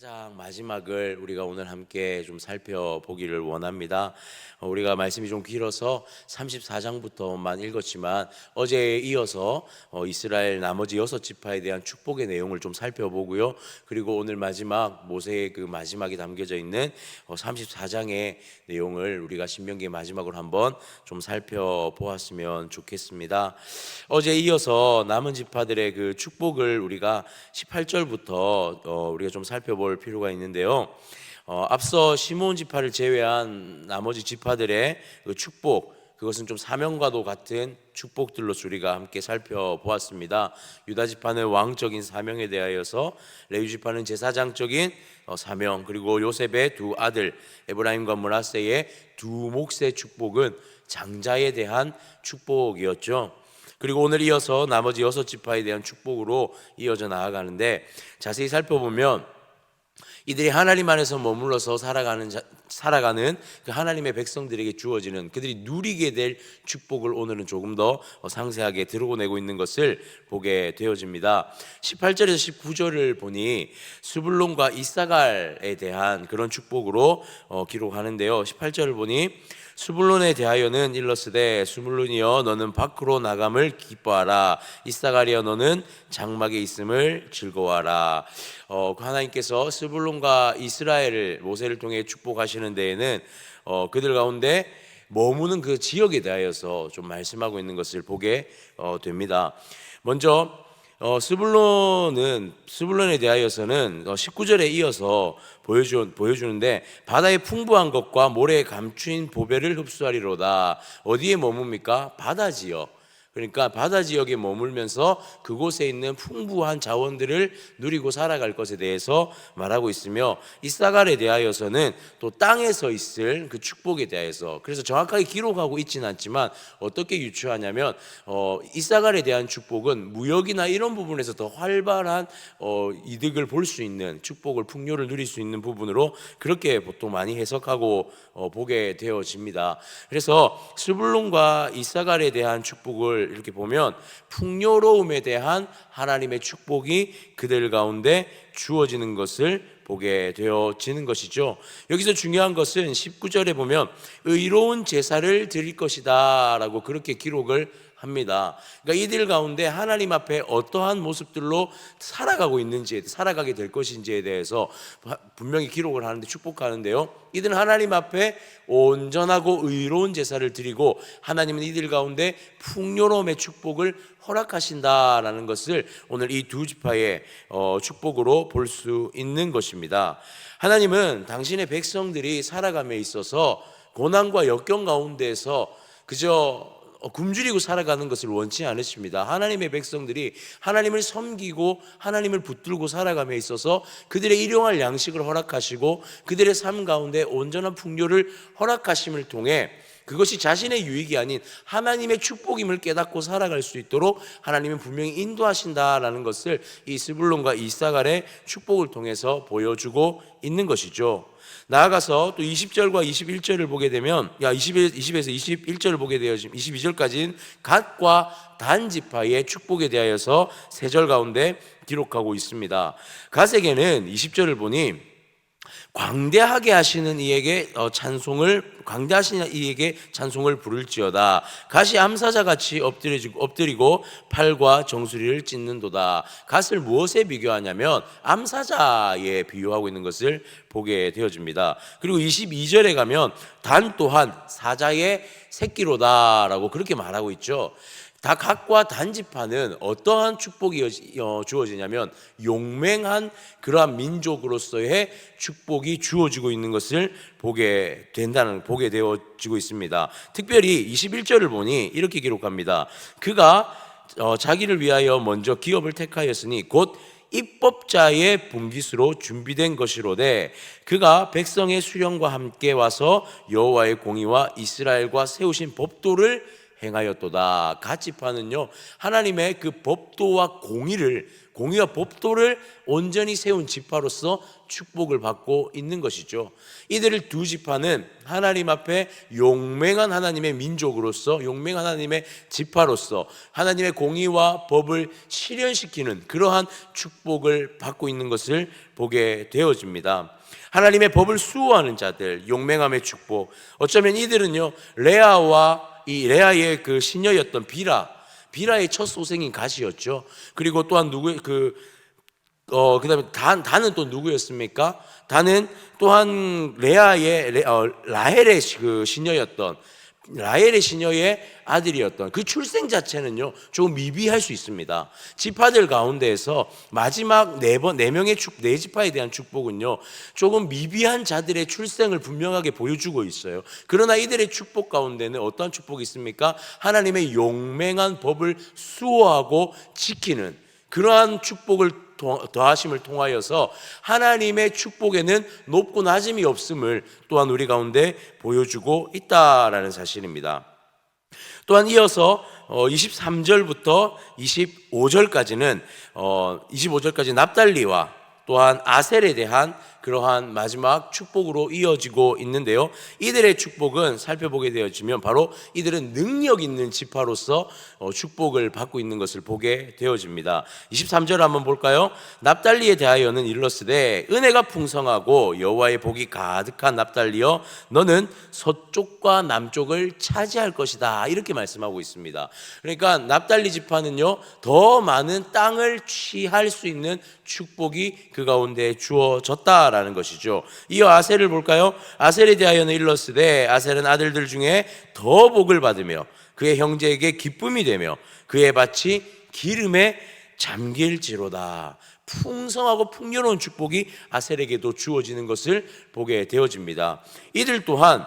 가장 마지막을 우리가 오늘 함께 좀 살펴보기를 원합니다. 어, 우리가 말씀이 좀 길어서 34장부터만 읽었지만 어제에 이어서 어, 이스라엘 나머지 여섯 지파에 대한 축복의 내용을 좀 살펴보고요. 그리고 오늘 마지막 모세의 그 마지막에 담겨져 있는 34장의 내용을 우리가 신명기 마지막으로 한번 좀 살펴보았으면 좋겠습니다. 어제 이어서 남은 지파들의 그 축복을 우리가 18절부터 어, 우리가 좀 살펴볼 필요가 있는데요. 어, 앞서 시몬 지파를 제외한 나머지 지파들의 그 축복 그것은 좀 사명과도 같은 축복들로 우리가 함께 살펴보았습니다. 유다 지파는 왕적인 사명에 대하여서 레위 지파는 제사장적인 어, 사명 그리고 요셉의 두 아들 에브라임과 문하세의 두 몫의 축복은 장자에 대한 축복이었죠. 그리고 오늘 이어서 나머지 여섯 지파에 대한 축복으로 이어져 나아가는데 자세히 살펴보면 이들이 하나님 안에서 머물러서 살아가는 자, 살아가는 그 하나님의 백성들에게 주어지는 그들이 누리게 될 축복을 오늘은 조금 더 상세하게 드러내고 있는 것을 보게 되어집니다. 18절에서 19절을 보니 수불론과 이사갈에 대한 그런 축복으로 어, 기록하는데요. 18절을 보니 수불론에 대하여는 일러스되 수불론이여 너는 밖으로 나감을 기뻐하라 이사가리여 너는 장막에 있음을 즐거워하라 어, 그 하나님께서 스불론과 이스라엘을 모세를 통해 축복하시는 데에는 어, 그들 가운데 머무는 그 지역에 대하여서 좀 말씀하고 있는 것을 보게 어, 됩니다. 먼저 어, 스불론은 스불론에 대하여서는 어, 19절에 이어서 보여주, 보여주는데 바다의 풍부한 것과 모래에 감추인 보배를 흡수하리로다. 어디에 머뭅니까? 바다지요. 그러니까 바다 지역에 머물면서 그곳에 있는 풍부한 자원들을 누리고 살아갈 것에 대해서 말하고 있으며 이사갈에 대하여서는 또 땅에서 있을 그 축복에 대해서 그래서 정확하게 기록하고 있지는 않지만 어떻게 유추하냐면 어, 이사갈에 대한 축복은 무역이나 이런 부분에서 더 활발한 어, 이득을 볼 수 있는 축복을 풍요를 누릴 수 있는 부분으로 그렇게 보통 많이 해석하고 어, 보게 되어집니다. 그래서 스불론과 이사갈에 대한 축복을 이렇게 보면 풍요로움에 대한 하나님의 축복이 그들 가운데 주어지는 것을 보게 되어지는 것이죠. 여기서 중요한 것은 19절에 보면 의로운 제사를 드릴 것이다 라고 그렇게 기록을 합니다. 그러니까 이들 가운데 하나님 앞에 어떠한 모습들로 살아가고 있는지, 살아가게 될 것인지에 대해서 분명히 기록을 하는데 축복하는데요. 이들은 하나님 앞에 온전하고 의로운 제사를 드리고 하나님은 이들 가운데 풍요로움의 축복을 허락하신다라는 것을 오늘 이 두 지파의 어, 축복으로 볼 수 있는 것입니다. 하나님은 당신의 백성들이 살아감에 있어서 고난과 역경 가운데서 그저 어, 굶주리고 살아가는 것을 원치 않으십니다. 하나님의 백성들이 하나님을 섬기고 하나님을 붙들고 살아감에 있어서 그들의 일용할 양식을 허락하시고 그들의 삶 가운데 온전한 풍요를 허락하심을 통해 그것이 자신의 유익이 아닌 하나님의 축복임을 깨닫고 살아갈 수 있도록 하나님은 분명히 인도하신다라는 것을 이 스불론과 이사갈의 축복을 통해서 보여주고 있는 것이죠. 나아가서 또 20절과 21절을 보게 되면 야 20, 20에서 21절을 보게 되어 지금 22절까지는 갓과 단 지파의 축복에 대하여서 세 절 가운데 기록하고 있습니다. 갓에게는 20절을 보니 광대하게 하시는 이에게 어, 찬송을 광대하시는 이에게 찬송을 부를지어다. 가시 암사자 같이 엎드리고 팔과 정수리를 찢는도다. 갓을 무엇에 비교하냐면 암사자에 비유하고 있는 것을 보게 되어집니다. 그리고 22절에 가면 단 또한 사자의 새끼로다라고 그렇게 말하고 있죠. 다 각과 단지파는 어떠한 축복이 어, 주어지냐면 용맹한 그러한 민족으로서의 축복이 주어지고 있는 것을 보게 된다는 보게 되어지고 있습니다. 특별히 21절을 보니 이렇게 기록합니다. 그가 어, 자기를 위하여 먼저 기업을 택하였으니 곧 입법자의 분깃으로 준비된 것이로되 그가 백성의 수령과 함께 와서 여호와의 공의와 이스라엘과 세우신 법도를 행하였도다. 가치파는요 하나님의 그 법도와 공의를 공의와 법도를 온전히 세운 지파로서 축복을 받고 있는 것이죠. 이들을 두 지파는 하나님 앞에 용맹한 하나님의 민족으로서 용맹한 하나님의 지파로서 하나님의 공의와 법을 실현시키는 그러한 축복을 받고 있는 것을 보게 되어집니다. 하나님의 법을 수호하는 자들, 용맹함의 축복. 어쩌면 이들은요, 레아와 이 레아의 그 시녀였던 비라, 비라의 첫 소생인 가시였죠. 그리고 또한 누구 그 어, 그 다음에 단, 단은 또 누구였습니까? 단은 또한 레아의, 레, 어, 라헬의 시- 그 시녀였던, 라헬의 시녀의 아들이었던 그 출생 자체는요, 조금 미비할 수 있습니다. 지파들 가운데에서 마지막 네 번, 네 명의 축, 네 지파에 대한 축복은요, 조금 미비한 자들의 출생을 분명하게 보여주고 있어요. 그러나 이들의 축복 가운데는 어떠한 축복이 있습니까? 하나님의 용맹한 법을 수호하고 지키는 그러한 축복을 더- 더하심을 통하여서 하나님의 축복에는 높고 낮음이 없음을 또한 우리 가운데 보여주고 있다라는 사실입니다. 또한 이어서 23절부터 25절까지는 25절까지 납달리와 또한 아셀에 대한 그러한 마지막 축복으로 이어지고 있는데요. 이들의 축복은 살펴보게 되어지면 바로 이들은 능력 있는 지파로서 어, 축복을 받고 있는 것을 보게 되어집니다. 23절 한번 볼까요? 납달리에 대하여는 일러스되 은혜가 풍성하고 여호와의 복이 가득한 납달리여 너는 서쪽과 남쪽을 차지할 것이다. 이렇게 말씀하고 있습니다. 그러니까 납달리 지파는요. 더 많은 땅을 취할 수 있는 축복이 그 가운데 주어졌다 라는 것이죠. 이어 아셀을 볼까요? 아셀에 대하여는 일러스되 아셀은 아들들 중에 더 복을 받으며 그의 형제에게 기쁨이 되며 그의 밭이 기름에 잠길지로다. 풍성하고 풍요로운 축복이 아셀에게도 주어지는 것을 보게 되어집니다. 이들 또한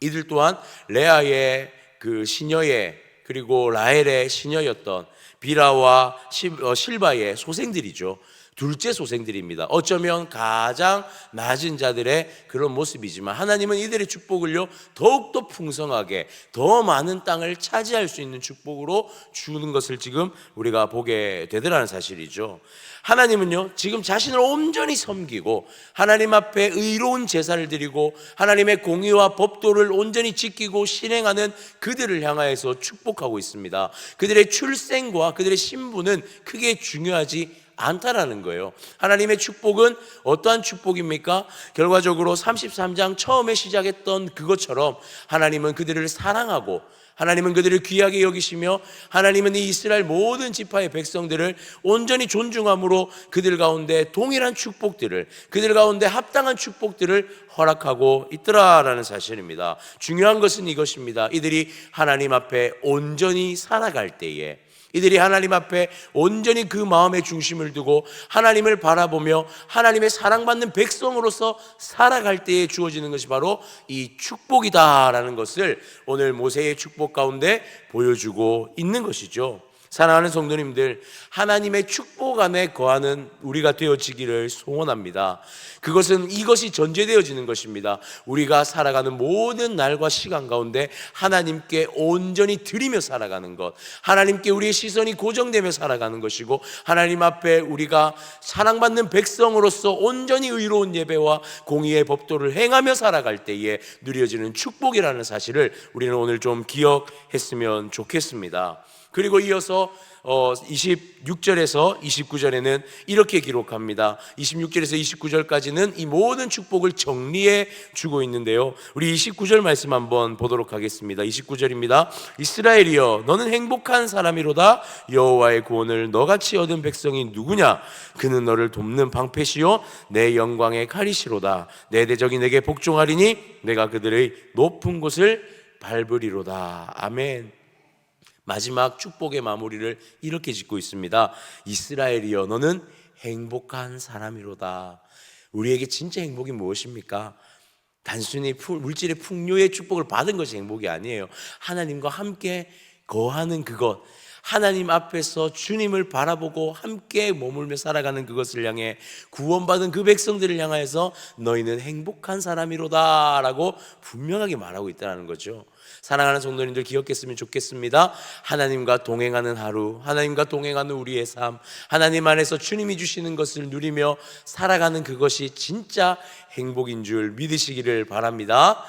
이들 또한 레아의 그 시녀의 그리고 라헬의 시녀였던 비라와 시- 어, 실바의 소생들이죠. 둘째 소생들입니다. 어쩌면 가장 낮은 자들의 그런 모습이지만 하나님은 이들의 축복을요 더욱더 풍성하게 더 많은 땅을 차지할 수 있는 축복으로 주는 것을 지금 우리가 보게 되더라는 사실이죠. 하나님은요 지금 자신을 온전히 섬기고 하나님 앞에 의로운 제사를 드리고 하나님의 공의와 법도를 온전히 지키고 실행하는 그들을 향하여서 축복하고 있습니다. 그들의 출생과 그들의 신분은 크게 중요하지 않다라는 거예요. 하나님의 축복은 어떠한 축복입니까? 결과적으로 33장 처음에 시작했던 그것처럼 하나님은 그들을 사랑하고 하나님은 그들을 귀하게 여기시며 하나님은 이 이스라엘 모든 지파의 백성들을 온전히 존중함으로 그들 가운데 동일한 축복들을 그들 가운데 합당한 축복들을 허락하고 있더라라는 사실입니다. 중요한 것은 이것입니다. 이들이 하나님 앞에 온전히 살아갈 때에 이들이 하나님 앞에 온전히 그 마음의 중심을 두고 하나님을 바라보며 하나님의 사랑받는 백성으로서 살아갈 때에 주어지는 것이 바로 이 축복이다라는 것을 오늘 모세의 축복 가운데 보여주고 있는 것이죠. 사랑하는 성도님들, 하나님의 축복 안에 거하는 우리가 되어지기를 소원합니다. 그것은 이것이 전제되어지는 것입니다. 우리가 살아가는 모든 날과 시간 가운데 하나님께 온전히 드리며 살아가는 것, 하나님께 우리의 시선이 고정되며 살아가는 것이고, 하나님 앞에 우리가 사랑받는 백성으로서 온전히 의로운 예배와 공의의 법도를 행하며 살아갈 때에 누려지는 축복이라는 사실을 우리는 오늘 좀 기억했으면 좋겠습니다. 그리고 이어서 어 26절에서 29절에는 이렇게 기록합니다. 26절에서 29절까지는 이 모든 축복을 정리해 주고 있는데요. 우리 29절 말씀 한번 보도록 하겠습니다. 29절입니다. 이스라엘이여 너는 행복한 사람이로다 여호와의 구원을 너같이 얻은 백성이 누구냐 그는 너를 돕는 방패시요 내 영광의 칼이시로다 내 대적이 내게 복종하리니 내가 그들의 높은 곳을 밟으리로다 아멘. 마지막 축복의 마무리를 이렇게 짓고 있습니다. 이스라엘이여 너는 행복한 사람이로다. 우리에게 진짜 행복이 무엇입니까? 단순히 푸- 물질의 풍요의 축복을 받은 것이 행복이 아니에요. 하나님과 함께 거하는 그것. 하나님 앞에서 주님을 바라보고 함께 머물며 살아가는 그것을 향해 구원받은 그 백성들을 향하여서 너희는 행복한 사람이로다라고 분명하게 말하고 있다는 거죠. 사랑하는 성도님들 기억했으면 좋겠습니다. 하나님과 동행하는 하루, 하나님과 동행하는 우리의 삶, 하나님 안에서 주님이 주시는 것을 누리며 살아가는 그것이 진짜 행복인 줄 믿으시기를 바랍니다.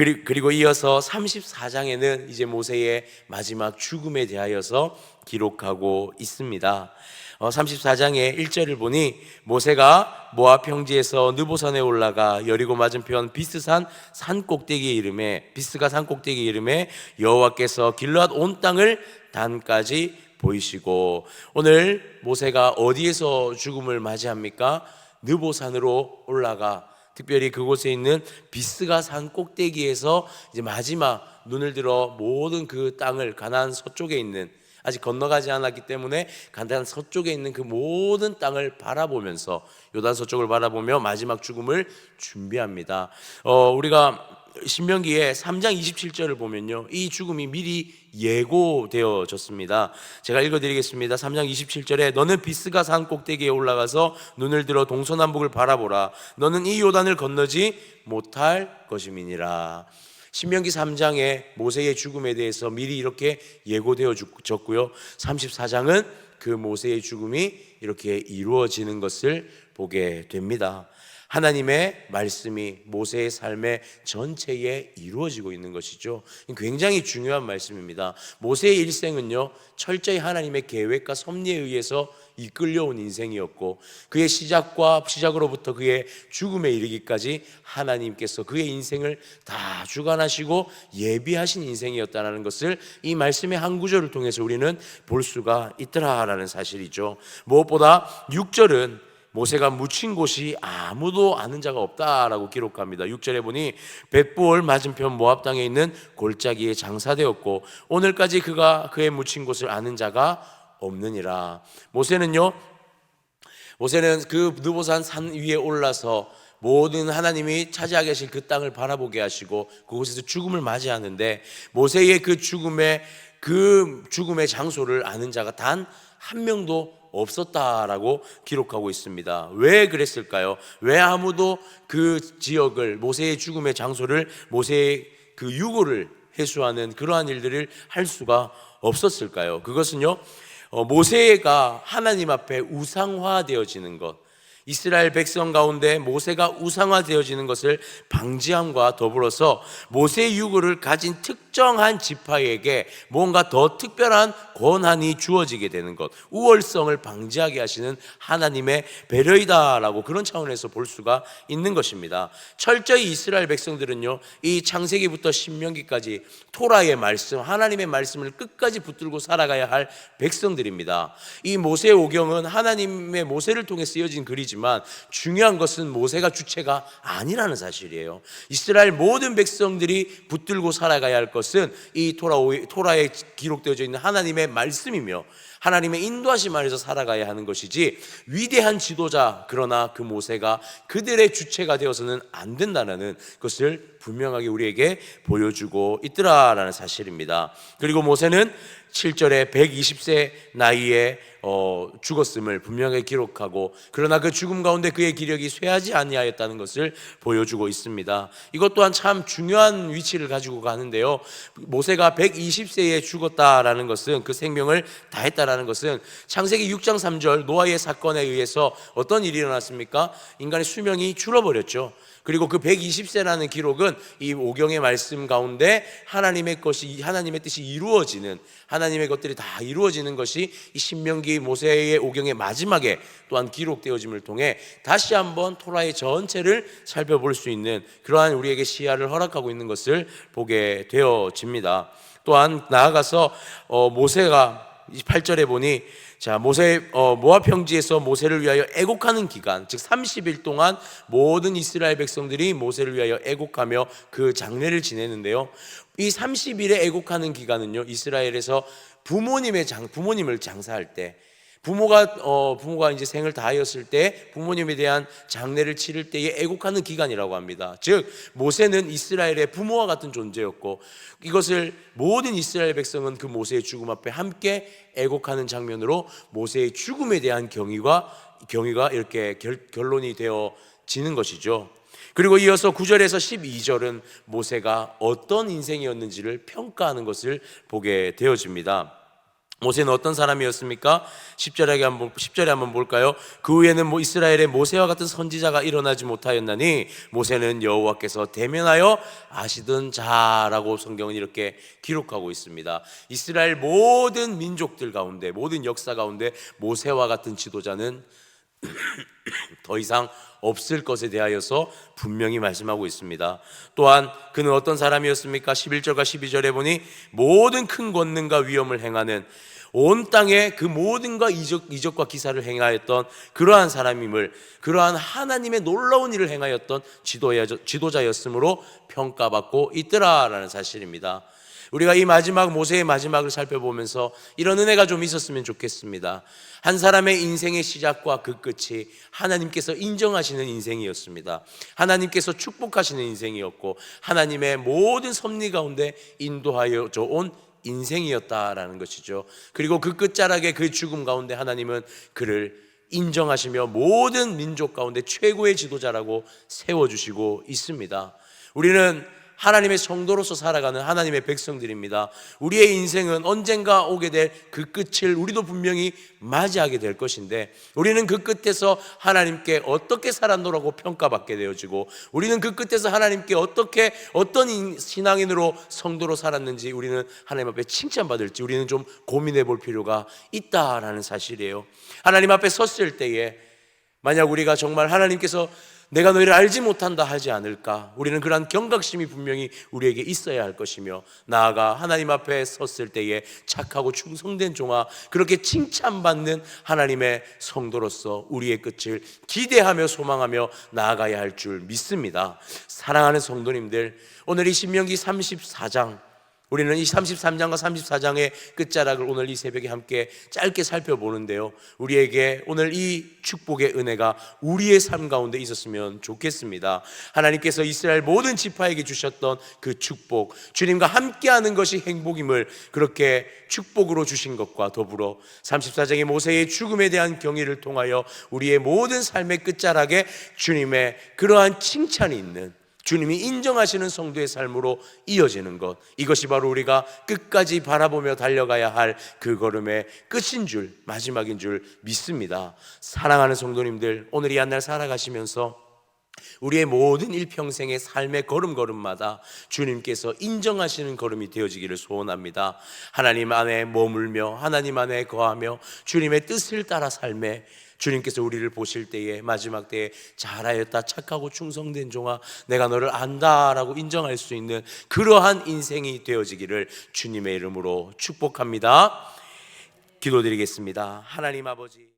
그리- 그리고 이어서 34장에는 이제 모세의 마지막 죽음에 대하여서 기록하고 있습니다. 어, 34장의 1절을 보니 모세가 모압 평지에서 느보산에 올라가 여리고 맞은편 비스산 산 꼭대기에 이름에 비스가 산 꼭대기에 이름에 여호와께서 길앗 온 땅을 단까지 보이시고 오늘 모세가 어디에서 죽음을 맞이합니까? 느보산으로 올라가 특별히 그곳에 있는 비스가 산 꼭대기에서 이제 마지막 눈을 들어 모든 그 땅을 가나안 서쪽에 있는 아직 건너가지 않았기 때문에 가나안 서쪽에 있는 그 모든 땅을 바라보면서 요단 서쪽을 바라보며 마지막 죽음을 준비합니다. 어, 우리가 신명기의 3장 27절을 보면요. 이 죽음이 미리 예고되어졌습니다. 제가 읽어 드리겠습니다. 3장 27절에 너는 비스가 산 꼭대기에 올라가서 눈을 들어 동서남북을 바라보라. 너는 이 요단을 건너지 못할 것임이니라. 신명기 3장에 모세의 죽음에 대해서 미리 이렇게 예고되어졌고요. 34장은 그 모세의 죽음이 이렇게 이루어지는 것을 보게 됩니다. 하나님의 말씀이 모세의 삶의 전체에 이루어지고 있는 것이죠. 굉장히 중요한 말씀입니다. 모세의 일생은요, 철저히 하나님의 계획과 섭리에 의해서 이끌려온 인생이었고, 그의 시작과 시작으로부터 그의 죽음에 이르기까지 하나님께서 그의 인생을 다 주관하시고 예비하신 인생이었다는 것을 이 말씀의 한 구절을 통해서 우리는 볼 수가 있더라라는 사실이죠. 무엇보다 6절은 모세가 묻힌 곳이 아무도 아는 자가 없다라고 기록합니다. 6절에 보니 벳부올 맞은편 모압 땅에 있는 골짜기에 장사되었고 오늘까지 그가 그의 묻힌 곳을 아는 자가 없느니라. 모세는요. 모세는 그 느보산 산 위에 올라서 모든 하나님이 차지하 계실 그 땅을 바라보게 하시고 그곳에서 죽음을 맞이하는데 모세의 그 죽음의 그 죽음의 장소를 아는 자가 단 한 명도 없었다라고 기록하고 있습니다. 왜 그랬을까요? 왜 아무도 그 지역을 모세의 죽음의 장소를 모세의 그 유고를 해수하는 그러한 일들을 할 수가 없었을까요? 그것은요. 어, 모세가 하나님 앞에 우상화되어지는 것, 이스라엘 백성 가운데 모세가 우상화되어지는 것을 방지함과 더불어서 모세의 유고를 가진 특 정한 지파에게 뭔가 더 특별한 권한이 주어지게 되는 것, 우월성을 방지하게 하시는 하나님의 배려이다라고 그런 차원에서 볼 수가 있는 것입니다. 철저히 이스라엘 백성들은요, 이 창세기부터 신명기까지 토라의 말씀, 하나님의 말씀을 끝까지 붙들고 살아가야 할 백성들입니다. 이 모세 오경은 하나님의 모세를 통해 쓰여진 글이지만 중요한 것은 모세가 주체가 아니라는 사실이에요. 이스라엘 모든 백성들이 붙들고 살아가야 할 것 은이 토라 토라 에 기록되어져 있는 하나님의 말씀이며 하나님의 인도하심 안에서 살아가야 하는 것이지 위대한 지도자 그러나 그 모세가 그들의 주체가 되어서는 안 된다는 것을 분명하게 우리에게 보여주고 있더라라는 사실입니다. 그리고 모세는 7절에 120세 나이에 어, 죽었음을 분명하게 기록하고 그러나 그 죽음 가운데 그의 기력이 쇠하지 아니하였다는 것을 보여주고 있습니다. 이것 또한 참 중요한 위치를 가지고 가는데요. 모세가 120세에 죽었다라는 것은 그 생명을 다했다라는 것은 창세기 6장 3절 노아의 사건에 의해서 어떤 일이 일어났습니까? 인간의 수명이 줄어버렸죠. 그리고 그 120세라는 기록은 이 오경의 말씀 가운데 하나님의 것이 하나님의 뜻이 이루어지는 하나님의 것들이 다 이루어지는 것이 이 신명기 모세의 오경의 마지막에 또한 기록되어짐을 통해 다시 한번 토라의 전체를 살펴볼 수 있는 그러한 우리에게 시야를 허락하고 있는 것을 보게 되어집니다. 또한 나아가서 어, 모세가 8절에 보니 자 모세 어, 모압 평지에서 모세를 위하여 애곡하는 기간 즉 30일 동안 모든 이스라엘 백성들이 모세를 위하여 애곡하며 그 장례를 지내는데요. 이 30일의 애곡하는 기간은요. 이스라엘에서 부모님의 장 부모님을 장사할 때 부모가 어 부모가 이제 생을 다하였을 때 부모님에 대한 장례를 치를 때에 애곡하는 기간이라고 합니다. 즉 모세는 이스라엘의 부모와 같은 존재였고 이것을 모든 이스라엘 백성은 그 모세의 죽음 앞에 함께 애곡하는 장면으로 모세의 죽음에 대한 경위가 경위가 이렇게 결, 결론이 되어지는 것이죠. 그리고 이어서 9절에서 12절은 모세가 어떤 인생이었는지를 평가하는 것을 보게 되어집니다. 모세는 어떤 사람이었습니까? 10절에 한번 10절에 한번 볼까요? 그 후에는 뭐 이스라엘의 모세와 같은 선지자가 일어나지 못하였나니 모세는 여호와께서 대면하여 아시던 자라고 성경은 이렇게 기록하고 있습니다. 이스라엘 모든 민족들 가운데 모든 역사 가운데 모세와 같은 지도자는 더 이상 없을 것에 대하여서 분명히 말씀하고 있습니다. 또한 그는 어떤 사람이었습니까? 11절과 12절에 보니 모든 큰 권능과 위엄을 행하는 온 땅에 그 모든과 이적, 이적과 기사를 행하였던 그러한 사람임을 그러한 하나님의 놀라운 일을 행하였던 지도자였으므로 평가받고 있더라라는 사실입니다. 우리가 이 마지막 모세의 마지막을 살펴보면서 이런 은혜가 좀 있었으면 좋겠습니다. 한 사람의 인생의 시작과 그 끝이 하나님께서 인정하시는 인생이었습니다. 하나님께서 축복하시는 인생이었고 하나님의 모든 섭리 가운데 인도하여 온 인생이었다라는 것이죠. 그리고 그 끝자락의 그 죽음 가운데 하나님은 그를 인정하시며 모든 민족 가운데 최고의 지도자라고 세워주시고 있습니다. 우리는 하나님의 성도로서 살아가는 하나님의 백성들입니다. 우리의 인생은 언젠가 오게 될 그 끝을 우리도 분명히 맞이하게 될 것인데 우리는 그 끝에서 하나님께 어떻게 살았노라고 평가받게 되어지고 우리는 그 끝에서 하나님께 어떻게 어떤 신앙인으로 성도로 살았는지 우리는 하나님 앞에 칭찬받을지 우리는 좀 고민해 볼 필요가 있다라는 사실이에요. 하나님 앞에 섰을 때에 만약 우리가 정말 하나님께서 내가 너희를 알지 못한다 하지 않을까? 우리는 그러한 경각심이 분명히 우리에게 있어야 할 것이며 나아가 하나님 앞에 섰을 때에 착하고 충성된 종아 그렇게 칭찬받는 하나님의 성도로서 우리의 끝을 기대하며 소망하며 나아가야 할 줄 믿습니다. 사랑하는 성도님들, 오늘 이 신명기 34장 우리는 이 33장과 34장의 끝자락을 오늘 이 새벽에 함께 짧게 살펴보는데요. 우리에게 오늘 이 축복의 은혜가 우리의 삶 가운데 있었으면 좋겠습니다. 하나님께서 이스라엘 모든 지파에게 주셨던 그 축복, 주님과 함께하는 것이 행복임을 그렇게 축복으로 주신 것과 더불어 34장의 모세의 죽음에 대한 경의를 통하여 우리의 모든 삶의 끝자락에 주님의 그러한 칭찬이 있는 주님이 인정하시는 성도의 삶으로 이어지는 것 이것이 바로 우리가 끝까지 바라보며 달려가야 할 그 걸음의 끝인 줄 마지막인 줄 믿습니다. 사랑하는 성도님들 오늘 이 한 날 살아가시면서 우리의 모든 일평생의 삶의 걸음걸음마다 주님께서 인정하시는 걸음이 되어지기를 소원합니다. 하나님 안에 머물며 하나님 안에 거하며 주님의 뜻을 따라 삶에 주님께서 우리를 보실 때에 마지막 때에 잘하였다 착하고 충성된 종아 내가 너를 안다라고 인정할 수 있는 그러한 인생이 되어지기를 주님의 이름으로 축복합니다. 기도드리겠습니다. 하나님 아버지